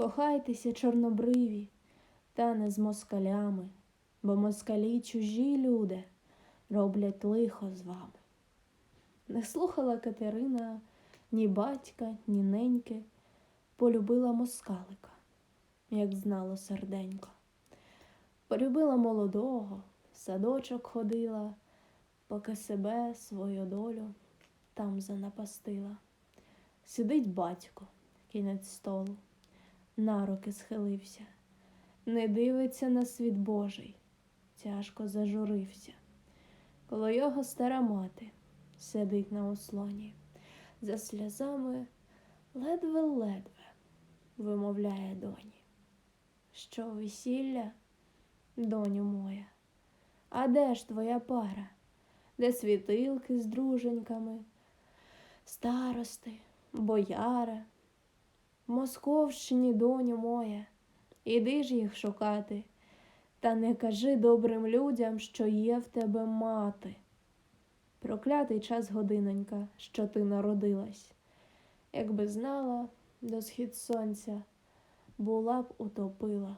Кохайтеся, чорнобриві, та не з москалями, бо москалі чужі люди роблять лихо з вами. Не слухала Катерина ні батька, ні неньки, полюбила москалика, як знало серденько. Полюбила молодого, в садочок ходила, поки себе, свою долю там занапастила. Сидить батько, кінець столу, на руки схилився, не дивиться на світ Божий, тяжко зажурився. Коло його стара мати сидить на ослоні, за сльозами ледве-ледве вимовляє доні. Що весілля, доню моя, а де ж твоя пара? Де світилки з друженьками, старости, бояра? Московщині, доню моя, іди ж їх шукати, та не кажи добрим людям, що є в тебе мати. Проклятий час годинонька, що ти народилась. Якби знала до схід сонця, була б утопила.